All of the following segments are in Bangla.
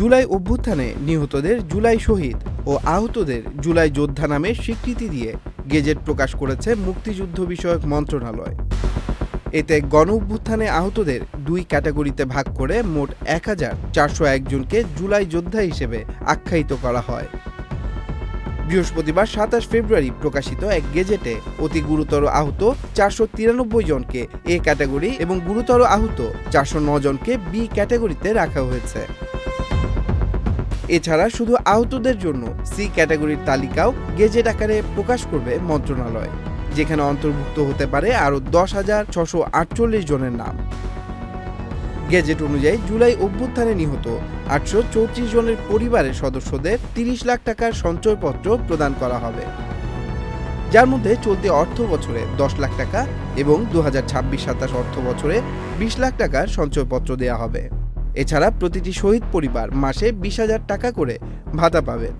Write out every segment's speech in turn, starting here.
জুলাই অভ্যুত্থানে নিহতদের জুলাই শহীদ ও আহতদের জুলাই যোদ্ধা নামে স্বীকৃতি দিয়ে গেজেট প্রকাশ করেছে মুক্তিযুদ্ধ বিষয়ক মন্ত্রণালয়। এতে গণ অভ্যুত্থানে আহতদের দুই ক্যাটাগরিতে ভাগ করে মোট এক হাজার চারশো একজনকে জুলাই যোদ্ধা হিসেবে আখ্যায়িত করা হয়। বৃহস্পতিবার সাতাশ ফেব্রুয়ারি প্রকাশিত এক গেজেটে অতি গুরুতর আহত চারশো তিরানব্বই জনকে এ ক্যাটাগরি এবং গুরুতর আহত চারশো জনকে বি ক্যাটাগরিতে রাখা হয়েছে। এছাড়া শুধু আহতদের জন্য সি ক্যাটাগরির তালিকাও গেজেট আকারে প্রকাশ করবে মন্ত্রণালয়, যেখানে অন্তর্ভুক্ত হতে পারে আরও দশ হাজার ছশো আটচল্লিশ জনের নাম। গেজেট অনুযায়ী জুলাই অভ্যুত্থানে নিহত আটশো চৌত্রিশ জনের পরিবারের সদস্যদের তিরিশ লাখ টাকার সঞ্চয়পত্র প্রদান করা হবে। যার মধ্যে চলতি অর্থ বছরে দশ লাখ টাকা এবং দু হাজার ছাব্বিশ সাতাশ অর্থ বছরে বিশ লাখ টাকার সঞ্চয়পত্র দেওয়া হবে। এছাড়া প্রতিটি শহীদ পরিবার মাসে বিশ হাজার টাকা করে ভাতা পাবেন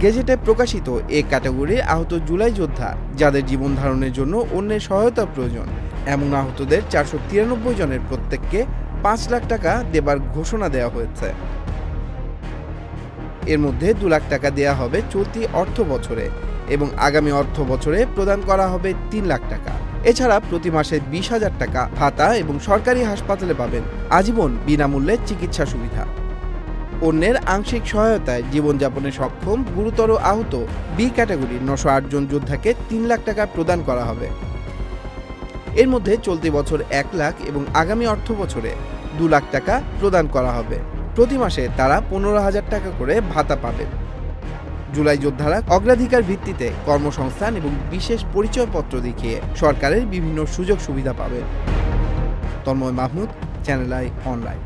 গেজেটে প্রকাশিত এ ক্যাটাগরির আহত জুলাই যোদ্ধা, যাদের জীবন ধারণের জন্য অন্যের সহায়তা প্রয়োজন। এমন আহতদের চারশো তিরানব্বই জনের প্রত্যেককে পাঁচ লাখ টাকা দেবার ঘোষণা দেওয়া হয়েছে। এর মধ্যে দু লাখ টাকা দেওয়া হবে চলতি অর্থ বছরে এবং আগামী অর্থ বছরে প্রদান করা হবে তিন লাখ টাকা। এছাড়া প্রতি মাসে বিশ হাজার টাকা ভাতা এবং সরকারি হাসপাতালে পাবেন আজীবন বিনামূল্যে চিকিৎসা সুবিধা। অন্যের আংশিক সহায়তায় জীবনযাপনে সক্ষম গুরুতর আহত বি ক্যাটাগরির নশো জন যোদ্ধাকে তিন লাখ টাকা প্রদান করা হবে। এর মধ্যে চলতি বছর এক লাখ এবং আগামী অর্থ বছরে দু লাখ টাকা প্রদান করা হবে। প্রতি মাসে তারা পনেরো হাজার টাকা করে ভাতা পাবেন। জুলাই যোদ্ধারা অগ্রাধিকার ভিত্তিতে কর্মসংস্থান এবং বিশেষ পরিচয়পত্র দেখিয়ে সরকারের বিভিন্ন সুযোগ সুবিধা পাবে। Tanmoy Mahmud Channel i online